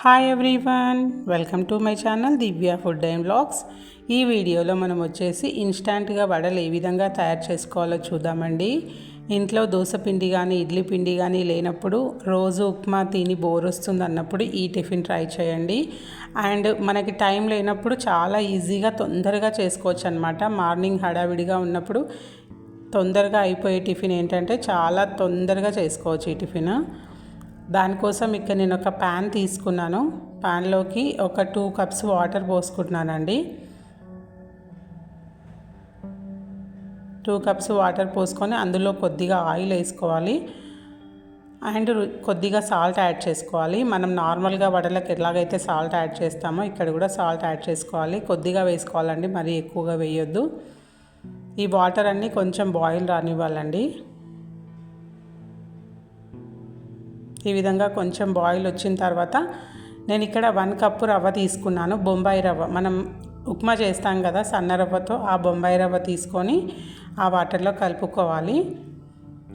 Hi everyone welcome to my channel Divya food and blogs ఈ వీడియోలో మనం వచ్చేసి ఇన్స్టాంట్గా వడలు ఏ విధంగా తయారు చేసుకోవాలో చూద్దామండి. ఇంట్లో దోశ పిండి కానీ ఇడ్లీ పిండి కానీ లేనప్పుడు రోజు ఉప్మా తిని బోర్ వస్తుంది అన్నప్పుడు ఈ టిఫిన్ ట్రై చేయండి. అండ్ మనకి టైం లేనప్పుడు చాలా ఈజీగా తొందరగా చేసుకోవచ్చు అనమాట మార్నింగ్ హడావిడిగా ఉన్నప్పుడు తొందరగా అయిపోయే టిఫిన్ ఏంటంటే చాలా తొందరగా చేసుకోవచ్చు ఈ టిఫిన్. దానికోసం ఇక్కడ నేను ఒక ప్యాన్ తీసుకున్నాను. ప్యాన్లోకి ఒక టూ కప్స్ వాటర్ పోసుకుంటున్నానండి. టూ కప్స్ వాటర్ పోసుకొని అందులో కొద్దిగా ఆయిల్ వేసుకోవాలి. అండ్ కొద్దిగా సాల్ట్ యాడ్ చేసుకోవాలి. మనం నార్మల్గా వడలకు ఎలాగైతే సాల్ట్ యాడ్ చేస్తామో ఇక్కడ కూడా సాల్ట్ యాడ్ చేసుకోవాలి. కొద్దిగా వేసుకోవాలండి మరీ ఎక్కువగా వేయొద్దు. ఈ వాటర్ అన్నీ కొంచెం బాయిల్ రానివ్వాలండి. ఈ విధంగా కొంచెం బాయిల్ వచ్చిన తర్వాత నేను ఇక్కడ వన్ కప్పు రవ్వ తీసుకున్నాను బొంబాయి రవ్వ. మనం ఉప్మా చేస్తాం కదా సన్న రవ్వతో ఆ బొంబాయి రవ్వ తీసుకొని ఆ వాటర్లో కలుపుకోవాలి.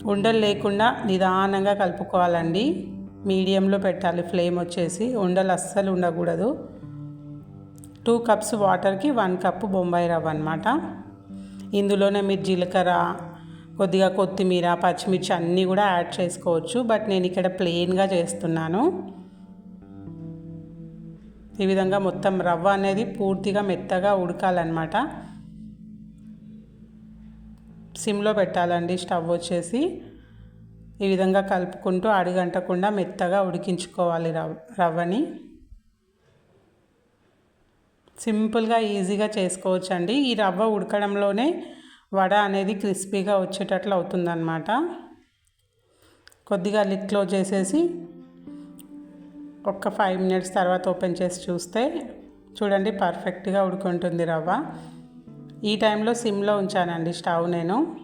ఉండలు లేకుండా నిదానంగా కలుపుకోవాలండి. మీడియంలో పెట్టాలి ఫ్లేమ్ వచ్చేసి. ఉండలు అస్సలు ఉండకూడదు. టూ కప్స్ వాటర్కి వన్ కప్పు బొంబాయి రవ్వ అనమాట ఇందులోనే మీరు జీలకర్ర కొద్దిగా కొత్తిమీర పచ్చిమిర్చి అన్నీ కూడా యాడ్ చేసుకోవచ్చు. బట్ నేను ఇక్కడ ప్లెయిన్గా చేస్తున్నాను. ఈ విధంగా మొత్తం రవ్వ అనేది పూర్తిగా మెత్తగా ఉడకాలన్నమాట. సిమ్లో పెట్టాలండి స్టవ్ వచ్చేసి. ఈ విధంగా కలుపుకుంటూ అడుగంటకుండా మెత్తగా ఉడికించుకోవాలి రవ్ రవ్వని. సింపుల్గా ఈజీగా చేసుకోవచ్చండి. ఈ రవ్వ ఉడకడంలోనే వడ అనేది క్రిస్పీగా వచ్చేటట్లు అవుతుందన్నమాట. కొద్దిగా లిడ్ క్లోజ్ చేసేసి ఒక ఫైవ్ మినిట్స్ తర్వాత ఓపెన్ చేసి చూస్తే చూడండి పర్ఫెక్ట్గా ఉడుకుంటుంది రవ్వ. ఈ టైంలో సిమ్లో ఉంచానండి స్టవ్ నేను.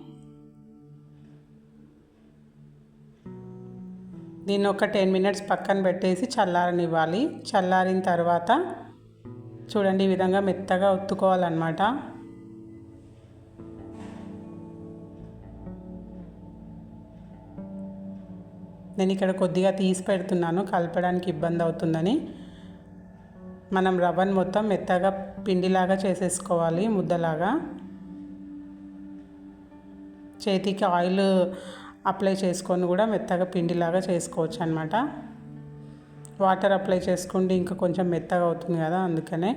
దీన్ని ఒక టెన్ మినిట్స్ పక్కన పెట్టేసి చల్లారనివ్వాలి. చల్లారిన తర్వాత చూడండి ఈ విధంగా మెత్తగా ఒత్తుకోవాలన్నమాట నేను ఇక్కడ కొద్దిగా తీసి పెడుతున్నాను. కలపడానికి ఇబ్బంది అవుతుందని. మనం రవ్వను మొత్తం మెత్తగా పిండిలాగా చేసేసుకోవాలి ముద్దలాగా. చేతికి ఆయిల్ అప్లై చేసుకొని కూడా మెత్తగా పిండిలాగా చేసుకోవచ్చు అనమాట వాటర్ అప్లై చేసుకుంటే ఇంకా కొంచెం మెత్తగా అవుతుంది కదా అందుకనే.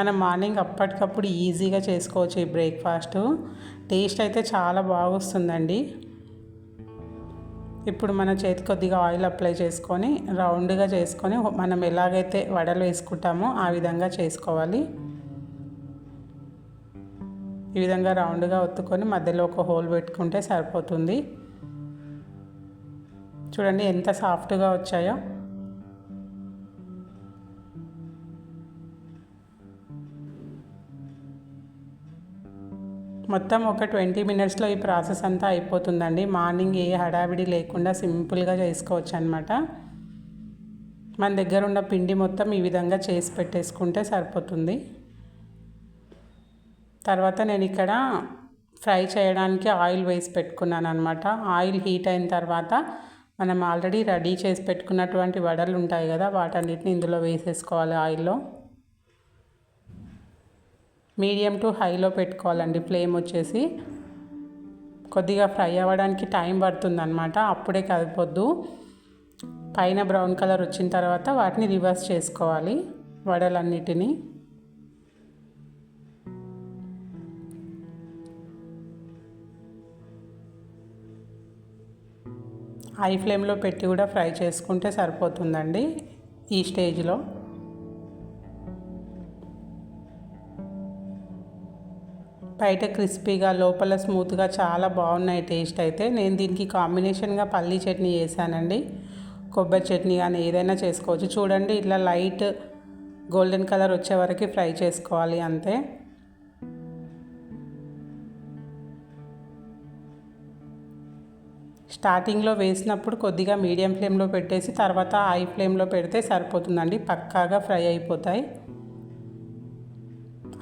మనం మార్నింగ్ అప్పటికప్పుడు ఈజీగా చేసుకోవచ్చు ఈ బ్రేక్ఫాస్ట్. టేస్ట్ అయితే చాలా బాగొస్తుందండి. ఇప్పుడు మన చేతి కొద్దిగా ఆయిల్ అప్లై చేసుకొని రౌండ్గా చేసుకొని మనం ఎలాగైతే వడలు వేసుకుంటామో ఆ విధంగా చేసుకోవాలి. ఈ విధంగా రౌండ్గా ఒత్తుకొని మధ్యలో ఒక హోల్ పెట్టుకుంటే సరిపోతుంది. చూడండి ఎంత సాఫ్ట్గా వచ్చాయో. మొత్తం ఒక ట్వంటీ మినిట్స్లో ఈ ప్రాసెస్ అంతా అయిపోతుందండి. మార్నింగ్ ఏ హడావిడి లేకుండా సింపుల్గా చేసుకోవచ్చు అనమాట మన దగ్గర ఉన్న పిండి మొత్తం ఈ విధంగా చేసి పెట్టేసుకుంటే సరిపోతుంది. తర్వాత నేను ఇక్కడ ఫ్రై చేయడానికి ఆయిల్ వేసి పెట్టుకున్నాను అనమాట ఆయిల్ హీట్ అయిన తర్వాత మనం ఆల్రెడీ రెడీ చేసి పెట్టుకున్నటువంటి వడలు ఉంటాయి కదా వాటన్నిటిని ఇందులో వేసేసుకోవాలి ఆయిల్లో. మీడియం టు హైలో పెట్టుకోవాలండి. ఫ్లేమ్ వచ్చేసి కొద్దిగా ఫ్రై అవ్వడానికి టైం పడుతుంది అనమాట అప్పుడే కదిపోద్దు. పైన బ్రౌన్ కలర్ వచ్చిన తర్వాత వాటిని రివర్స్ చేసుకోవాలి వడలన్నిటినీ. హై ఫ్లేమ్లో పెట్టి కూడా ఫ్రై చేసుకుంటే సరిపోతుందండి ఈ స్టేజ్లో. బయట క్రిస్పీగా లోపల స్మూత్గా చాలా బాగున్నాయి టేస్ట్ అయితే. నేను దీనికి కాంబినేషన్గా పల్లీ చట్నీ చేశానండి. కొబ్బరి చట్నీ కానీ ఏదైనా చేసుకోవచ్చు. చూడండి ఇట్లా లైట్ గోల్డెన్ కలర్ వచ్చే వరకు ఫ్రై చేసుకోవాలి అంతే. స్టార్టింగ్లో వేసినప్పుడు కొద్దిగా మీడియం ఫ్లేమ్లో పెట్టేసి తర్వాత హై ఫ్లేమ్లో పెడితే సరిపోతుందండి. పక్కాగా ఫ్రై అయిపోతాయి.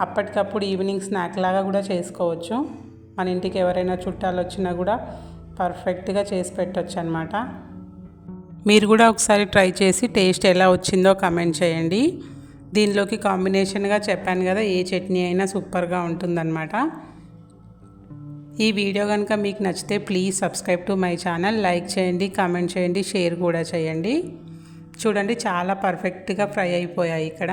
అప్పటికప్పుడు ఈవినింగ్ స్నాక్ లాగా కూడా చేసుకోవచ్చు. మన ఇంటికి ఎవరైనా చుట్టాలు వచ్చినా కూడా పర్ఫెక్ట్గా చేసి పెట్టచ్చు అనమాట మీరు కూడా ఒకసారి ట్రై చేసి టేస్ట్ ఎలా వచ్చిందో కమెంట్ చేయండి. దీనిలోకి కాంబినేషన్గా చెప్పాను కదా ఏ చట్నీ అయినా సూపర్గా ఉంటుందన్నమాట ఈ వీడియో కనుక మీకు నచ్చితే please subscribe to my channel like చేయండి కామెంట్ చేయండి షేర్ కూడా చేయండి. చూడండి చాలా పర్ఫెక్ట్గా ఫ్రై అయిపోయాయి ఇక్కడ.